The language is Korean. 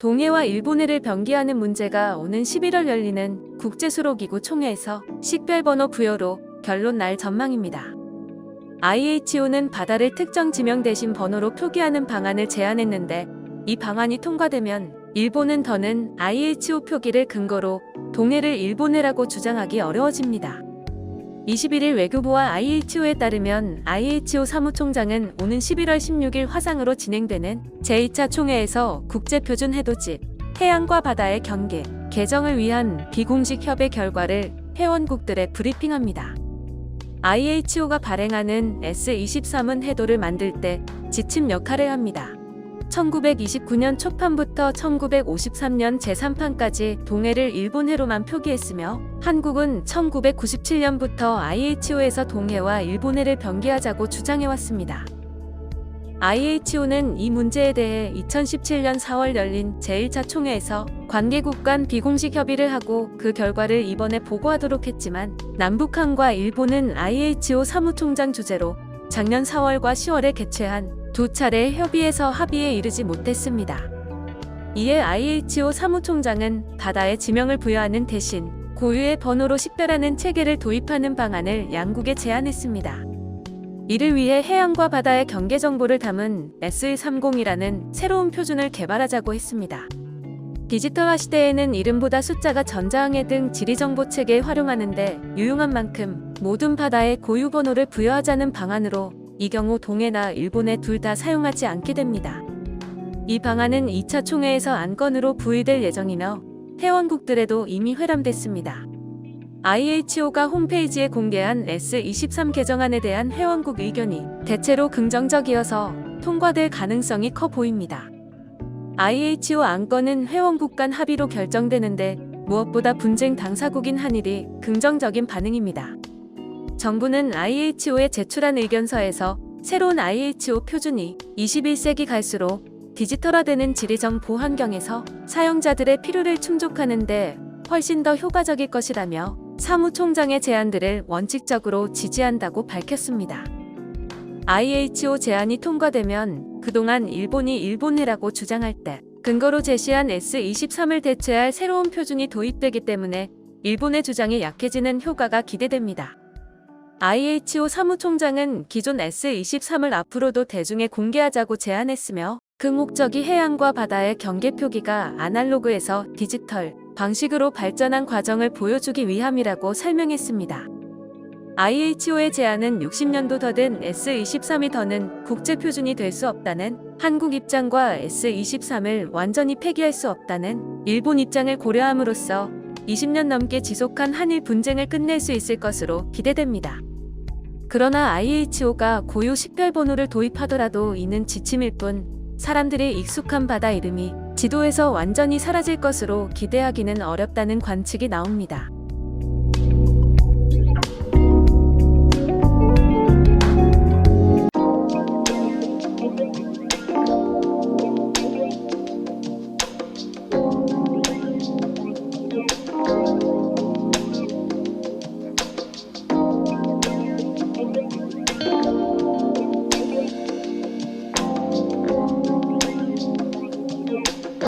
동해와 일본해를 병기하는 문제가 오는 11월 열리는 국제수로기구 총회에서 식별번호 부여로 결론 날 전망입니다. IHO는 바다를 특정 지명 대신 번호로 표기하는 방안을 제안했는데 이 방안이 통과되면 일본은 더는 IHO 표기를 근거로 동해를 일본해라고 주장하기 어려워집니다. 21일 외교부와 IHO에 따르면 IHO 사무총장은 오는 11월 16일 화상으로 진행되는 제2차 총회에서 국제표준 해돋이, 해양과 바다의 경계, 개정을 위한 비공식 협의 결과를 회원국들에 브리핑합니다. IHO가 발행하는 S23은 해도를 만들 때 지침 역할을 합니다. 1929년 초판부터 1953년 제3판까지 동해를 일본해로만 표기했으며 한국은 1997년부터 IHO에서 동해와 일본해를 병기하자고 주장해왔습니다. IHO는 이 문제에 대해 2017년 4월 열린 제1차 총회에서 관계국 간 비공식 협의를 하고 그 결과를 이번에 보고하도록 했지만 남북한과 일본은 IHO 사무총장 주재로 작년 4월과 10월에 개최한 두 차례 협의에서 합의에 이르지 못했습니다. 이에 IHO 사무총장은 바다에 지명을 부여하는 대신 고유의 번호로 식별하는 체계를 도입하는 방안을 양국에 제안했습니다. 이를 위해 해양과 바다의 경계 정보를 담은 SE30이라는 새로운 표준을 개발하자고 했습니다. 디지털화 시대에는 이름보다 숫자가 전자항해 등 지리정보 체계에 활용하는데 유용한 만큼 모든 바다에 고유 번호를 부여하자는 방안으로 이 경우 동해나 일본에 둘 다 사용하지 않게 됩니다. 이 방안은 2차 총회에서 안건으로 부의될 예정이며 회원국들에도 이미 회람됐습니다. IHO가 홈페이지에 공개한 S23 개정안에 대한 회원국 의견이 대체로 긍정적이어서 통과될 가능성이 커 보입니다. IHO 안건은 회원국 간 합의로 결정되는데 무엇보다 분쟁 당사국인 한일이 긍정적인 반응입니다. 정부는 IHO에 제출한 의견서에서 새로운 IHO 표준이 21세기 갈수록 디지털화되는 지리정보 환경에서 사용자들의 필요를 충족하는 데 훨씬 더 효과적일 것이라며 사무총장의 제안들을 원칙적으로 지지한다고 밝혔습니다. IHO 제안이 통과되면 그동안 일본이 일본해라고 주장할 때 근거로 제시한 S23을 대체할 새로운 표준이 도입되기 때문에 일본의 주장이 약해지는 효과가 기대됩니다. IHO 사무총장은 기존 S23을 앞으로도 대중에 공개하자고 제안했으며 그 목적이 해양과 바다의 경계 표기가 아날로그에서 디지털 방식으로 발전한 과정을 보여주기 위함이라고 설명했습니다. IHO의 제안은 60년도 더 된 S23이 더는 국제 표준이 될 수 없다는 한국 입장과 S23을 완전히 폐기할 수 없다는 일본 입장을 고려함으로써 20년 넘게 지속한 한일 분쟁을 끝낼 수 있을 것으로 기대됩니다. 그러나 IHO가 고유 식별번호를 도입하더라도 이는 지침일 뿐 사람들이 익숙한 바다 이름이 지도에서 완전히 사라질 것으로 기대하기는 어렵다는 관측이 나옵니다.